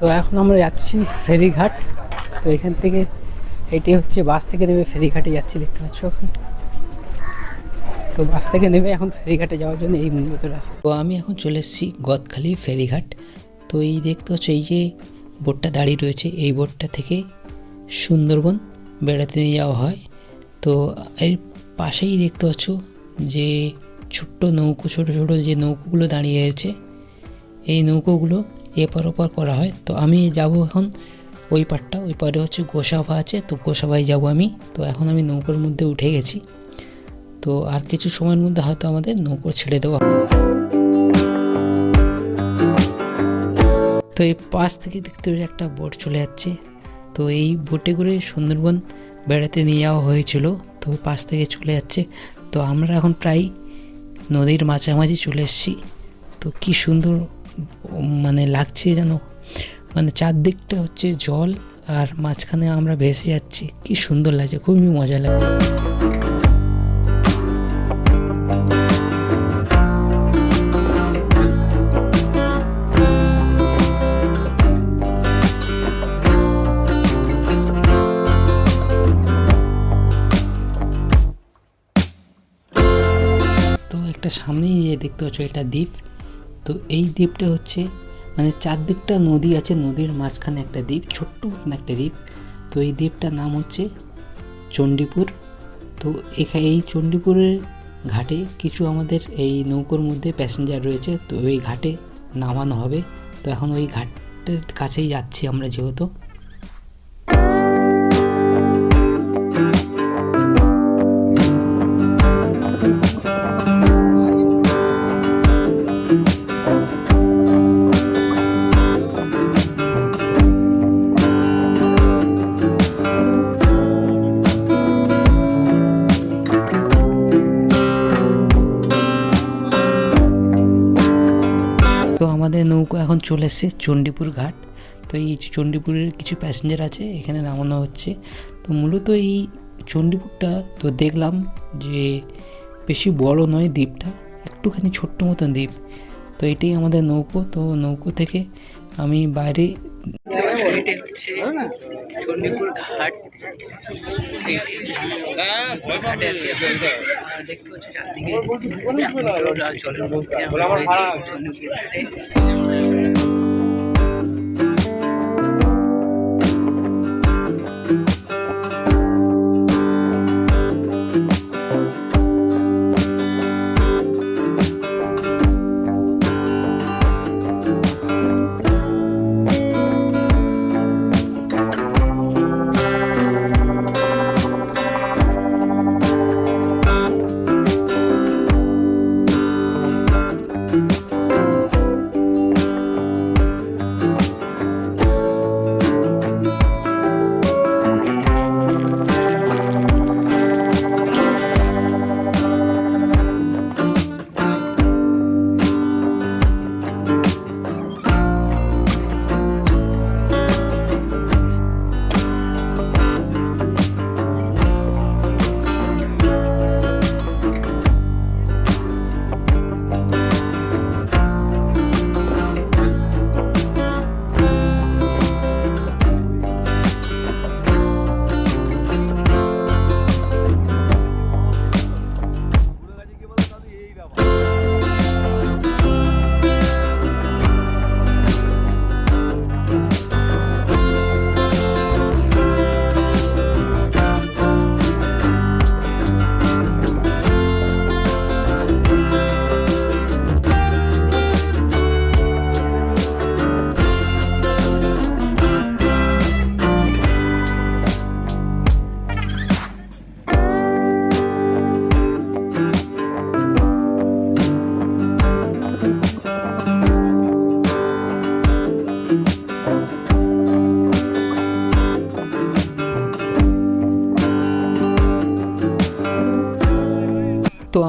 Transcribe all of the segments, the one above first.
তো এখন আমরা যাচ্ছি ফেরিঘাট। তো এখান থেকে এটি হচ্ছে বাস থেকে নেমে ফেরিঘাটে যাচ্ছি, দেখতে পাচ্ছ এখন? তো বাস থেকে নেমে এখন ফেরিঘাটে যাওয়ার জন্য এই মূলত রাস্তা। তো আমি এখন চলে এসেছি গদখালি ফেরিঘাট। তো এই দেখতে পাচ্ছ, এই যে বোটটা দাঁড়িয়ে রয়েছে, এই বোটটা থেকে সুন্দরবন বেড়াতে নিয়ে যাওয়া হয়। তো এর পাশেই দেখতে পাচ্ছ যে ছোট্ট নৌকো, ছোট ছোট যে নৌকোগুলো দাঁড়িয়ে আছে, এই নৌকোগুলো এপার ওপার করা হয়। তো আমি যাব এখন ওই পারটা ওই পারে হচ্ছে গোসাভা আছে, তো গোসাভায় যাব আমি। তো এখন আমি নৌকোর মধ্যে উঠে গেছি। তো আর কিছু সময়ের মধ্যে হয়তো আমাদের নৌকো ছেড়ে দেওয়া। তো এই পাশ থেকে দেখতে পাচ্ছি একটা বোট চলে যাচ্ছে। তো এই বোটে করে সুন্দরবন বেড়াতে নিয়ে যাওয়া হয়েছিল। তো পাশ থেকে চলে যাচ্ছে। তো আমরা এখন প্রায় নদীর মাঝামাঝি চলে এসেছি। তো কি সুন্দর মানে লাগছে যেন মানে চারদিকটা হচ্ছে জল আর মাঝখানে আমরা ভেসে যাচ্ছি। কি সুন্দর লাগছে, খুবই মজা লাগছে। একটা সামনেই যে দেখতে পাচ্ছ, এটা দ্বীপ। তো এই দ্বীপটা হচ্ছে মানে চারদিকটা নদী আছে, নদীর মাঝখানে একটা দ্বীপ, ছোট্ট মতন একটা দ্বীপ। তো এই দ্বীপটার নাম হচ্ছে চণ্ডীপুর। তো এখানে এই চণ্ডীপুরের ঘাটে কিছু আমাদের এই নৌকোর মধ্যে প্যাসেঞ্জার রয়েছে, তো ওই ঘাটে নামানো হবে। তো এখন ওই ঘাটের কাছেই যাচ্ছি আমরা যেহেতু। আমাদের নৌকো এখন চলে এসছে চণ্ডীপুর ঘাট। তো এই চণ্ডীপুরের কিছু প্যাসেঞ্জার আছে, এখানে নামানো হচ্ছে। তো মূলত এই চণ্ডীপুরটা তো দেখলাম যে বেশি বড় নয় দ্বীপটা, একটুখানি ছোট্ট মতন দ্বীপ। তো এটাই আমাদের নৌকো। তো নৌকো থেকে আমি বাইরে হচ্ছে চণ্ডীপুর ঘাট ঘাটে আছি দেখতে পাচ্ছি চারদিকে জলের মধ্যে আমরা রয়েছি চণ্ডীপুর ঘাটে।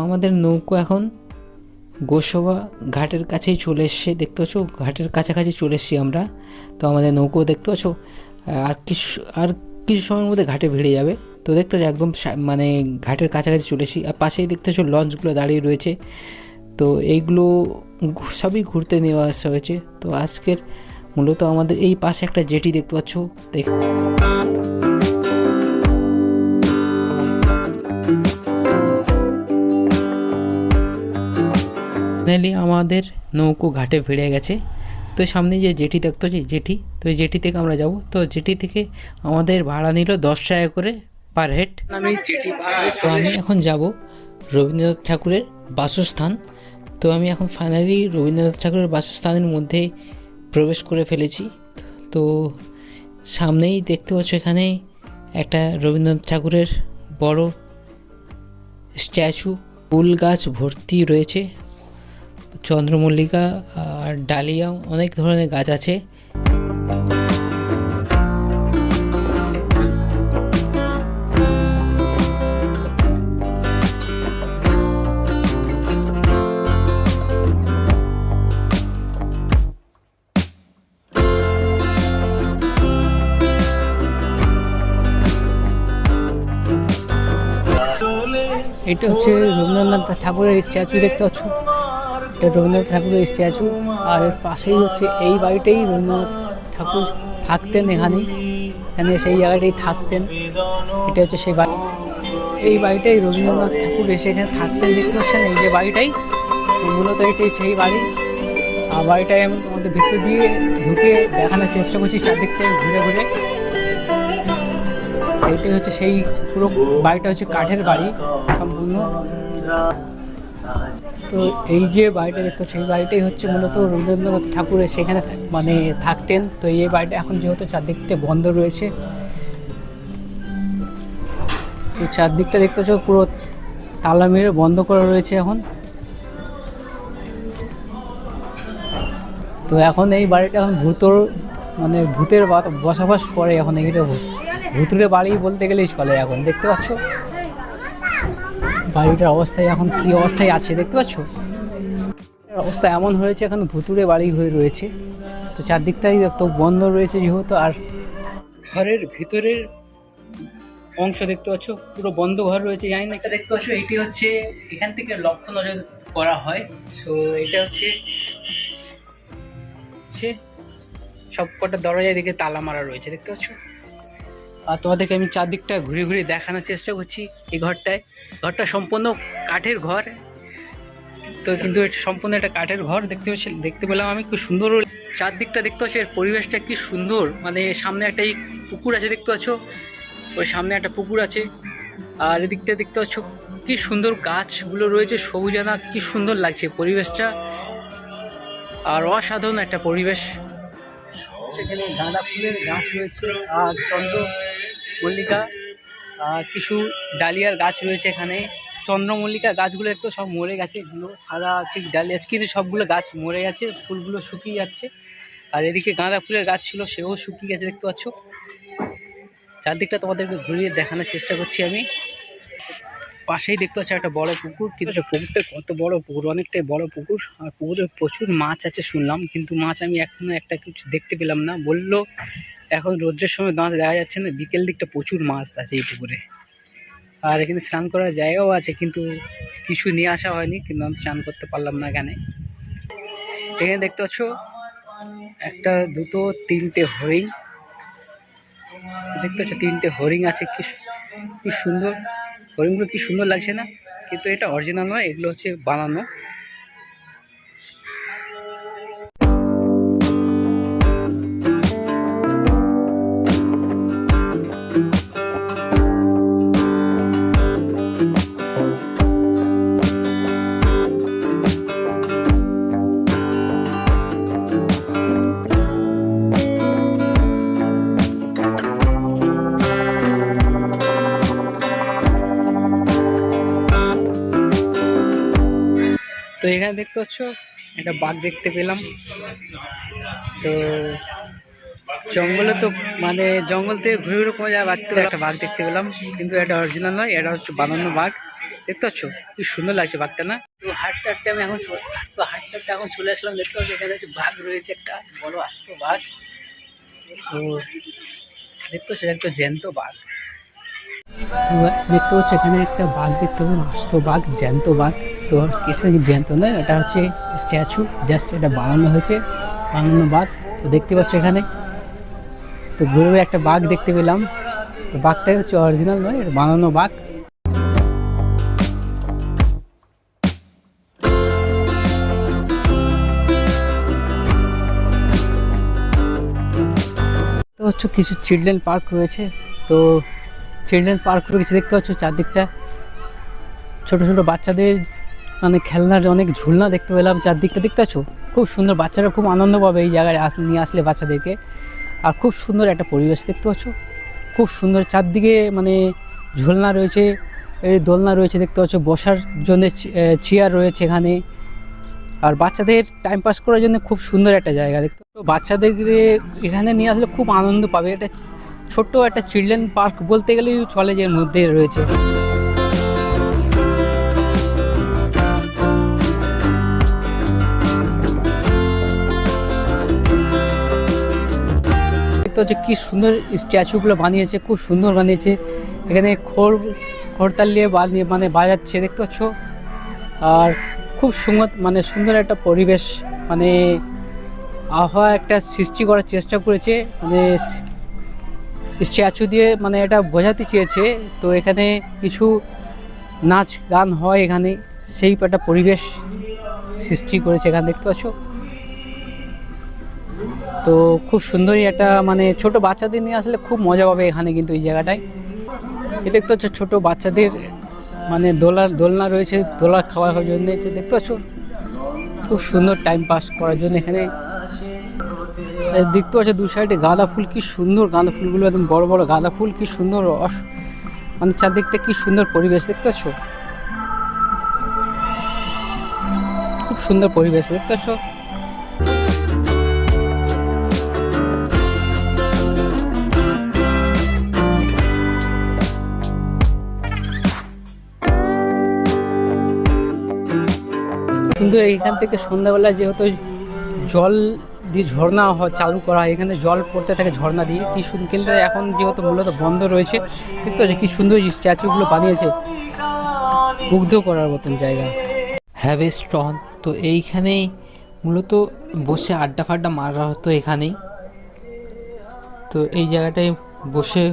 আমাদের নৌকো এখন গোসবা ঘাটের কাছেই চলে এসছে, দেখতে পাচ্ছ? ঘাটের কাছাকাছি চলে এসছি আমরা। তো আমাদের নৌকো দেখতে পাচ্ছ? আর কিছু আর কিছু সময়ের মধ্যে ঘাটে ভিড়ে যাবে। তো দেখতে পাচ্ছ, একদম মানে ঘাটের কাছাকাছি চলে এসেছি। আর পাশেই দেখতে পাচ্ছ, লঞ্চগুলো দাঁড়িয়ে রয়েছে। তো এইগুলো সবই ঘুরতে নেওয়া আসা হয়েছে। তো আজকের মূলত আমাদের এই পাশে একটা জেটি দেখতে পাচ্ছ। দেখ- ফাইনালি আমাদের নৌকো ঘাটে ভিড়ে গেছে। তো সামনে যে জেটি দেখতে যে জেটি তো জেটি থেকে আমরা যাব। তো জেটি থেকে আমাদের ভাড়া নিল দশ টাকা করে পার হেড আমি তো আমি এখন যাব রবীন্দ্রনাথ ঠাকুরের বাসস্থান। তো আমি এখন ফাইনালি রবীন্দ্রনাথ ঠাকুরের বাসস্থানের মধ্যে প্রবেশ করে ফেলেছি। তো সামনেই দেখতে পাচ্ছ এখানে একটা রবীন্দ্রনাথ ঠাকুরের বড় স্ট্যাচু। ফুল গাছ ভর্তি রয়েছে। চন্দ্রমল্লিকা আর ডালিয়া অনেক ধরনের গাছ আছে। এটা হচ্ছে রবীন্দ্রনাথ ঠাকুরের স্ট্যাচু দেখতে পাচ্ছ? এটা রবীন্দ্রনাথ ঠাকুরের স্ট্যাচু, আর এর পাশেই হচ্ছে এই বাড়িটাই রবীন্দ্রনাথ ঠাকুর থাকতেন এখানেই। এখানে সেই জায়গাটাই থাকতেন। এটা হচ্ছে সেই বাড়ি। এই বাড়িটাই রবীন্দ্রনাথ ঠাকুর এসে এখানে থাকতেন, দেখতে পাচ্ছেন? এই যে বাড়িটাই মূলত এটাই সেই বাড়ি। আর বাড়িটাই আমি তোমাদের ভিতর দিয়ে ঢুকে দেখানোর চেষ্টা করছি চারদিকটায় ঘুরে ঘুরে। এইটাই হচ্ছে সেই পুরো বাড়িটা হচ্ছে কাঠের বাড়ি সম্পূর্ণ। তো এই যে বাড়িটা দেখতে সেই বাড়িটাই হচ্ছে মূলত রবীন্দ্রনাথ ঠাকুরের সেখানে মানে থাকতেন। তো এই বাড়িটা এখন যেহেতু চারদিকটা বন্ধ রয়েছে, তো চারদিকটা দেখতে পাচ্ছ, পুরো তালা মেরে বন্ধ করা রয়েছে এখন। তো এখন এই বাড়িটা এখন ভূতর মানে ভূতের বসবাস করে এখন এইটা ভূত ভূতুরে বাড়ি বলতে গেলেই চলে এখন, দেখতে পাচ্ছ? বাড়িটার অবস্থায় এখন কি অবস্থায় আছে, দেখতে পাচ্ছ? অবস্থা এমন হয়েছে, এখন ভুতুড়ে বাড়ি হয়ে রয়েছে। তো চারদিকটাই তো বন্ধ রয়েছে যেহেতু, আর ঘরের ভিতরের অংশ দেখতে পাচ্ছ, পুরো বন্ধ ঘর রয়েছে, জানি না। এটা দেখতে পাচ্ছ, এটি হচ্ছে এখান থেকে লক্ষ্য নজর করা হয়। সো এটা হচ্ছে হচ্ছে সব কটা দরজায় দিকে তালা মারা রয়েছে, দেখতে পাচ্ছ? আর তোমাদেরকে আমি চারদিকটা ঘুরে ঘুরে দেখানোর চেষ্টা করছি এই ঘরটায়। ঘরটা সম্পূর্ণ কাঠের ঘর। তো কিন্তু সম্পূর্ণ একটা কাঠের ঘর দেখতে পাচ্ছি দেখতে পেলাম আমি, খুব সুন্দর। চারদিকটা দেখতে পাচ্ছি, এর পরিবেশটা কি সুন্দর। মানে সামনে একটা এই পুকুর আছে দেখতে পাচ্ছ। ওই সামনে একটা পুকুর আছে। আর এদিকটা দেখতে পাচ্ছ, কি সুন্দর গাছগুলো রয়েছে সবুজানা কি সুন্দর লাগছে পরিবেশটা। আর অসাধারণ একটা পরিবেশ। সেখানে গাঁদা ফুলের গাছ রয়েছে, আর চন্দ্র মল্লিকা কিছু ডালিয়ার গাছ রয়েছে এখানে। চন্দ্রমল্লিকা গাছগুলো একটু সব মরে গেছে, এগুলো সাদা আছে ডালিয়া কিন্তু সবগুলো গাছ মরে গেছে, ফুলগুলো শুকিয়ে যাচ্ছে। আর এদিকে গাঁদা ফুলের গাছ ছিল, সেও শুকিয়ে গেছে, দেখতে পাচ্ছ। চারদিকটা তোমাদেরকে ঘুরিয়ে দেখানোর চেষ্টা করছি আমি। পাশেই দেখতে পাচ্ছ একটা বড় পুকুর, কিন্তু পুকুরটা কত বড় পুকুর, অনেকটাই বড় পুকুর। আর পুকুরে প্রচুর মাছ আছে শুনলাম, কিন্তু মাছ আমি এখনও একটা কিছু দেখতে পেলাম না। বলল এখন রোদ্রের সময় মাছ দেখা যাচ্ছে না, বিকেল দিকটা প্রচুর মাছ আছে এই পুকুরে। আর এখানে স্নান করার জায়গাও আছে, কিন্তু কিছু নিয়ে আসা হয়নি, কিন্তু আমি স্নান করতে পারলাম না এখানে। এখানে দেখতে পাচ্ছ, একটা, দুটো, তিনটে হরিণ। দেখতে পাচ্ছ, তিনটে হরিণ আছে, কি কি সুন্দর। হরিণগুলো কি সুন্দর লাগছে না? কিন্তু এটা অরিজিনাল নয়, এগুলো হচ্ছে বানানো। তো এখানে দেখতে পাচ্ছ, একটা বাঘ দেখতে পেলাম। তো জঙ্গলে তো মানে জঙ্গল থেকে ঘুরে ঘুরে কোনো জায়গায় বাঘ থেকে একটা বাঘ দেখতে পেলাম। কিন্তু এটা অরিজিনাল নয়, এটা হচ্ছে বানানো বাঘ। দেখতে পাচ্ছ? কি সুন্দর লাগছে বাঘটা, না? তো হাঁটতে হাঁটতে আমি এখন তো হাঁটতে হাঁটতে এখন চলে আসলাম। দেখতে পাচ্ছি, এখানে হচ্ছে বাঘ রয়েছে, একটা বড় আস্ত বাঘ। তো দেখতে পাচ্ছ একটা জ্যান্ত বাঘ। তো দেখতে পাচ্ছ, এখানে একটা বাঘ দেখতে পাবো, আস্ত বাঘ, জ্যান্ত বাঘ। তো এটা জ্যান্ত নয় এটা হচ্ছে স্ট্যাচু, জাস্ট এটা বানানো হয়েছে, বানানো বাঘ তো দেখতে পাচ্ছ এখানে। তো ঘুরে একটা বাঘ দেখতে পেলাম। তো বাঘটাই হচ্ছে অরিজিনাল নয় এটা বানানো বাঘ। তো হচ্ছে কিছু চিলড্রেন পার্ক রয়েছে। তো চিলড্রেন পার্ক রয়েছে, দেখতে পাচ্ছ চারদিকটা। ছোট ছোট বাচ্চাদের মানে খেলনার অনেক ঝুলনা দেখতে পেলাম চারদিকটা, দেখতে পাচ্ছ? খুব সুন্দর, বাচ্চারা খুব আনন্দ পাবে এই জায়গায় আস, নিয়ে আসলে বাচ্চাদেরকে। আর খুব সুন্দর একটা পরিবেশ দেখতে পাচ্ছ? খুব সুন্দর চারদিকে মানে ঝুলনা রয়েছে দোলনা রয়েছে দেখতে পাচ্ছ, বসার জন্য চেয়ার রয়েছে এখানে। আর বাচ্চাদের টাইম পাস করার জন্য খুব সুন্দর একটা জায়গা দেখতে তো বাচ্চাদেরকে এখানে নিয়ে আসলে খুব আনন্দ পাবে। এটা ছোট্ট একটা চিলড্রেন পার্ক বলতে গেলেই চলে যে মধ্যে রয়েছে। হচ্ছে কি সুন্দর স্ট্যাচুগুলো বানিয়েছে, খুব সুন্দর বানিয়েছে। এখানে খোর খড়তাল দিয়ে বানিয়ে মানে বাজাচ্ছে, দেখতে পাচ্ছ? আর খুব সুন্দর মানে সুন্দর একটা পরিবেশ মানে আবহাওয়া একটা সৃষ্টি করার চেষ্টা করেছে মানে স্ট্যাচু দিয়ে মানে এটা বোঝাতে চেয়েছে। তো এখানে কিছু নাচ গান হয় এখানে, সেই একটা পরিবেশ সৃষ্টি করেছে এখানে, দেখতে পাচ্ছ? তো খুব সুন্দরই একটা মানে ছোট বাচ্চাদের নিয়ে আসলে খুব মজা পাবে এখানে কিন্তু এই জায়গাটায়। এটা দেখতে হচ্ছে ছোটো বাচ্চাদের মানে দোলার দোলনা রয়েছে, দোলা খাওয়ার জন্য। দেখতে পাচ্ছ? খুব সুন্দর টাইম পাস করার জন্য এখানে। দেখতে পাচ্ছ দু সাইডে গাঁদা ফুল, কি সুন্দর গাঁদা ফুলগুলো, একদম বড় বড় গাঁদা ফুল, কি সুন্দর অস- মানে চারদিকটা কি সুন্দর পরিবেশ, দেখতে পাচ্ছ? খুব সুন্দর পরিবেশ, দেখতে পাচ্ছ? সুন্দর এখান থেকে সন্ধ্যাবেলা যেহেতু জল দিয়ে ঝর্ণা চালু করা হয়, এখানে জল পড়তে থাকে ঝর্ণা দিয়ে। কি সুন্দর কিন্তু এখন যেহেতু মূলত বন্ধ রয়েছে, কিন্তু কি সুন্দর স্ট্যাচুগুলো বানিয়েছে মুগ্ধ করার মতন জায়গা। হ্যাভেস্টন তো এইখানেই মূলত বসে আড্ডা ফাড্ডা মারা হতো এখানেই। তো এই জায়গাটায় বসে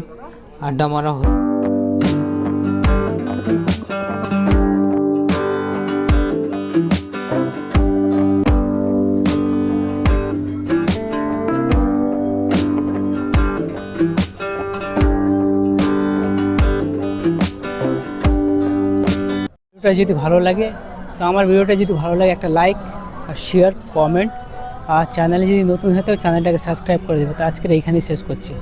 আড্ডা মারা হতো। ভিডিওটা যদি ভালো লাগে, তো আমার ভিডিওটা যদি ভালো লাগে, একটা লাইক আর শেয়ার কমেন্ট আর চ্যানেলে যদি নতুন হয় তো চ্যানেলটাকে সাবস্ক্রাইব করে দেবে। তো আজকের এইখানেই শেষ করছি।